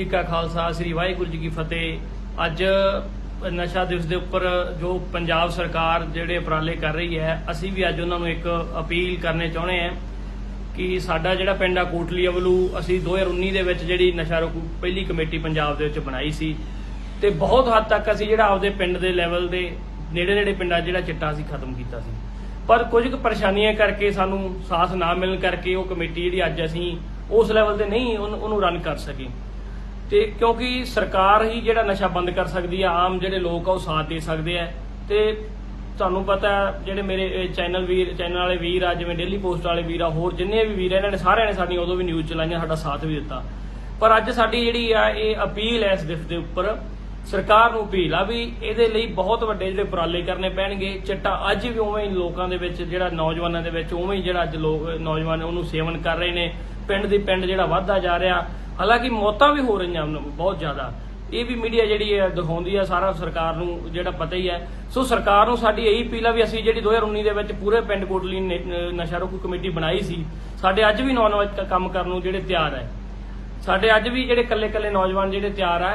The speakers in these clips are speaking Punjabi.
ਜੀ ਕਾ ਖਾਲਸਾ, ਸ੍ਰੀ ਵਾਹਿਗੁਰੂ ਜੀ ਕੀ ਫਤਿਹ। ਅੱਜ ਨਸ਼ਾ ਦਿਵਸ ਦੇ ਉੱਪਰ ਜੋ ਪੰਜਾਬ ਸਰਕਾਰ ਜਿਹੜੇ ਉਪਰਾਲੇ ਕਰ ਰਹੀ ਹੈ, ਅਸੀਂ ਵੀ ਅੱਜ ਉਹਨਾਂ ਨੂੰ ਇੱਕ ਅਪੀਲ ਕਰਨੇ ਚਾਹੁੰਦੇ ਹਾਂ ਕਿ ਸਾਡਾ ਜਿਹੜਾ ਪਿੰਡ ਆ ਕੋਟਲੀਆ ਵੱਲੋਂ ਅਸੀਂ 2019 ਦੇ ਵਿੱਚ ਜਿਹੜੀ ਨਸ਼ਾ ਰੋਕੂ ਪਹਿਲੀ ਕਮੇਟੀ ਪੰਜਾਬ ਦੇ ਵਿੱਚ ਬਣਾਈ ਸੀ ਤੇ ਬਹੁਤ ਹੱਦ ਤੱਕ ਅਸੀਂ ਜਿਹੜਾ ਆਪਦੇ ਪਿੰਡ ਦੇ ਲੈਵਲ ਦੇ ਨੇੜੇ ਨੇੜੇ ਪਿੰਡਾਂ 'ਚ ਜਿਹੜਾ ਚਿੱਟਾ ਸੀ ਖਤਮ ਕੀਤਾ ਸੀ। ਪਰ ਕੁਝ ਕੁ ਪਰੇਸ਼ਾਨੀਆਂ ਕਰਕੇ ਸਾਨੂੰ ਸਾਥ ਨਾ ਮਿਲਣ ਕਰਕੇ ਉਹ ਕਮੇਟੀ ਜਿਹੜੀ ਅੱਜ ਅਸੀਂ ਉਸ ਲੈਵਲ ਤੇ ਨਹੀਂ, ਉਹਨੂੰ ਰਨ ਕਰ ਸਕੇ। ਤੇ ਕਿਉਂਕਿ ਸਰਕਾਰ ਹੀ ਜਿਹੜਾ ਨਸ਼ਾ ਬੰਦ ਕਰ ਸਕਦੀ ਆ, ਆਮ ਜਿਹੜੇ ਲੋਕ ਆ ਉਹ ਸਾਥ ਦੇ ਸਕਦੇ ਆ। ਤੇ ਤੁਹਾਨੂੰ ਪਤਾ ਜਿਹੜੇ ਮੇਰੇ ਚੈਨਲ ਵੀਰ, ਚੈਨਲ ਵਾਲੇ ਵੀਰ ਆ, ਜਿਵੇਂ ਡੇਲੀ ਪੋਸਟ ਵਾਲੇ ਵੀਰ ਆ, ਹੋਰ ਜਿੰਨੇ ਵੀ ਵੀਰ ਆ, ਇਹਨਾਂ ਨੇ ਸਾਰਿਆਂ ਨੇ ਸਾਡੀ ਉਦੋਂ ਵੀ ਨਿਊਜ਼ ਚਲਾਈਆਂ, ਸਾਡਾ ਸਾਥ ਵੀ ਦਿੱਤਾ। ਪਰ ਅੱਜ ਸਾਡੀ ਜਿਹੜੀ ਆ, ਇਹ ਅਪੀਲ ਹੈ ਇਸ ਦਿਵਸ ਦੇ ਉੱਪਰ, ਸਰਕਾਰ ਨੂੰ ਅਪੀਲ ਆ ਵੀ ਇਹਦੇ ਲਈ ਬਹੁਤ ਵੱਡੇ ਜਿਹੜੇ ਉਪਰਾਲੇ ਕਰਨੇ ਪੈਣਗੇ। ਚਿੱਟਾ ਅੱਜ ਵੀ ਉਵੇਂ ਹੀ ਲੋਕਾਂ ਦੇ ਵਿੱਚ, ਜਿਹੜਾ ਨੌਜਵਾਨਾਂ ਦੇ ਵਿੱਚ, ਉਵੇਂ ਹੀ ਜਿਹੜਾ ਅੱਜ ਲੋਕ, ਨੌਜਵਾਨ ਉਹਨੂੰ ਸੇਵਨ ਕਰ ਰਹੇ ਨੇ। ਪਿੰਡ ਦੀ ਪਿੰਡ ਜਿਹੜਾ ਵੱਧਦਾ ਜਾ ਰਿਹਾ ਹਾਲਾਂਕਿ ਮੌਤਾਂ ਵੀ ਹੋ ਰਹੀਆਂ ਉਹਨਾਂ ਬਹੁਤ ਜ਼ਿਆਦਾ। ਇਹ ਵੀ ਮੀਡੀਆ ਜਿਹੜੀ ਹੈ ਦਿਖਾਉਂਦੀ ਹੈ ਸਾਰਾ ਸਰਕਾਰ ਨੂੰ ਜਿਹੜਾ ਪਤਾ ਹੀ ਹੈ ਸੋ ਸਰਕਾਰ ਨੂੰ ਸਾਡੀ ਇਹੀ ਅਪੀਲ ਆ ਵੀ ਅਸੀਂ ਜਿਹੜੀ 2019 ਦੇ ਵਿੱਚ ਪੂਰੇ ਪਿੰਡ ਕੋਟਲੀ ਨਸ਼ਾ ਰੋਕੂ ਕਮੇਟੀ ਬਣਾਈ ਸੀ, ਸਾਡੇ ਅੱਜ ਵੀ ਨੌਜਵਾਨ ਕੰਮ ਕਰਨ ਨੂੰ ਜਿਹੜੇ ਤਿਆਰ ਹੈ ਸਾਡੇ ਅੱਜ ਵੀ ਜਿਹੜੇ ਕੱਲੇ-ਕੱਲੇ ਨੌਜਵਾਨ ਜਿਹੜੇ ਤਿਆਰ ਹੈ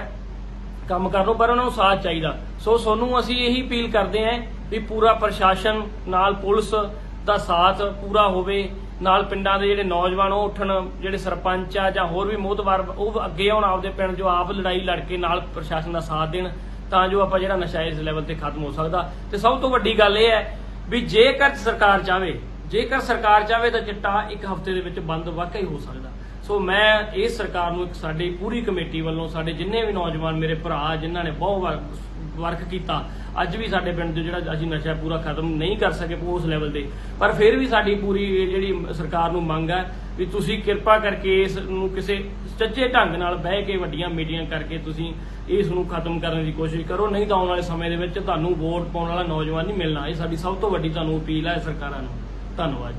ਕੰਮ ਕਰਨ ਨੂੰ ਪਰ ਉਹਨਾਂ ਨੂੰ ਸਾਥ ਚਾਹੀਦਾ। ਸੋ ਸੋਨੂੰ ਅਸੀਂ ਇਹੀ ਅਪੀਲ ਕਰਦੇ ਆਂ ਵੀ ਪੂਰਾ ਪ੍ਰਸ਼ਾਸਨ ਨਾਲ ਪੁਲਿਸ ਦਾ ਸਾਥ ਪੂਰਾ ਹੋਵੇ। ਨਾਲ ਪਿੰਡਾਂ ਦੇ ਜਿਹੜੇ ਨੌਜਵਾਨ, ਉਹ ਉੱਠਣ, ਜਿਹੜੇ ਸਰਪੰਚ ਆ ਜਾਂ ਹੋਰ ਵੀ ਮੋਹਤਵਾਰ ਉਹ ਅੱਗੇ ਆਉਣ ਆਪਦੇ ਪਿੰਡ, ਜੋ ਆਪ ਲੜਾਈ ਲੜ ਕੇ ਨਾਲ ਪ੍ਰਸ਼ਾਸਨ ਦਾ ਸਾਥ ਦੇਣ, ਤਾਂ ਜੋ ਆਪਾਂ ਜਿਹੜਾ ਨਸ਼ਾ ਇਸ ਲੈਵਲ ਤੇ ਖਤਮ ਹੋ ਸਕਦਾ। ਤੇ ਸਭ ਤੋਂ ਵੱਡੀ ਗੱਲ ਇਹ ਹੈ ਵੀ ਜੇਕਰ ਸਰਕਾਰ ਚਾਵੇ ਜੇਕਰ ਸਰਕਾਰ ਚਾਵੇ ਤਾਂ ਚਿੱਟਾ ਇੱਕ ਹਫ਼ਤੇ ਦੇ ਵਿੱਚ ਬੰਦ ਵਾਕਈ ਹੋ ਸਕਦਾ। ਸੋ ਮੈਂ ਇਸ ਸਰਕਾਰ ਨੂੰ ਇੱਕ ਸਾਡੀ ਪੂਰੀ ਕਮੇਟੀ ਵੱਲੋਂ, ਸਾਡੇ ਜਿੰਨੇ ਵੀ ਨੌਜਵਾਨ ਮੇਰੇ ਭਰਾ, ਜਿਨ੍ਹਾਂ ਨੇ ਬਹੁਤ ਵਾਰ ਵਰਕ ਕੀਤਾ। ਅੱਜ ਵੀ ਸਾਡੇ ਪਿੰਡ 'ਚ ਜਿਹੜਾ ਅਸੀਂ ਨਸ਼ਾ ਪੂਰਾ ਖਤਮ ਨਹੀਂ ਕਰ ਸਕੇ ਉਸ ਲੈਵਲ ਤੇ। ਪਰ ਫਿਰ ਵੀ ਸਾਡੀ ਪੂਰੀ ਜਿਹੜੀ ਸਰਕਾਰ ਨੂੰ ਮੰਗ ਹੈ ਵੀ ਤੁਸੀਂ ਕਿਰਪਾ ਕਰਕੇ ਇਸ ਨੂੰ ਕਿਸੇ ਸੱਚੇ ਢੰਗ ਨਾਲ ਬਹਿ ਕੇ ਵੱਡੀਆਂ ਮੀਟਿੰਗਾਂ ਕਰਕੇ ਤੁਸੀਂ ਇਸ ਨੂੰ ਖਤਮ ਕਰਨ ਦੀ ਕੋਸ਼ਿਸ਼ ਕਰੋ। ਨਹੀਂ ਤਾਂ ਆਉਣ ਵਾਲੇ ਸਮੇਂ ਦੇ ਵਿੱਚ ਤੁਹਾਨੂੰ ਵੋਟ ਪਾਉਣ ਵਾਲਾ ਨੌਜਵਾਨ ਨਹੀਂ ਮਿਲਣਾ। ਇਹ ਸਾਡੀ ਸਭ ਤੋਂ ਵੱਡੀ ਤੁਹਾਨੂੰ ਅਪੀਲ ਹੈ ਸਰਕਾਰਾਂ ਨੂੰ। ਧੰਨਵਾਦ।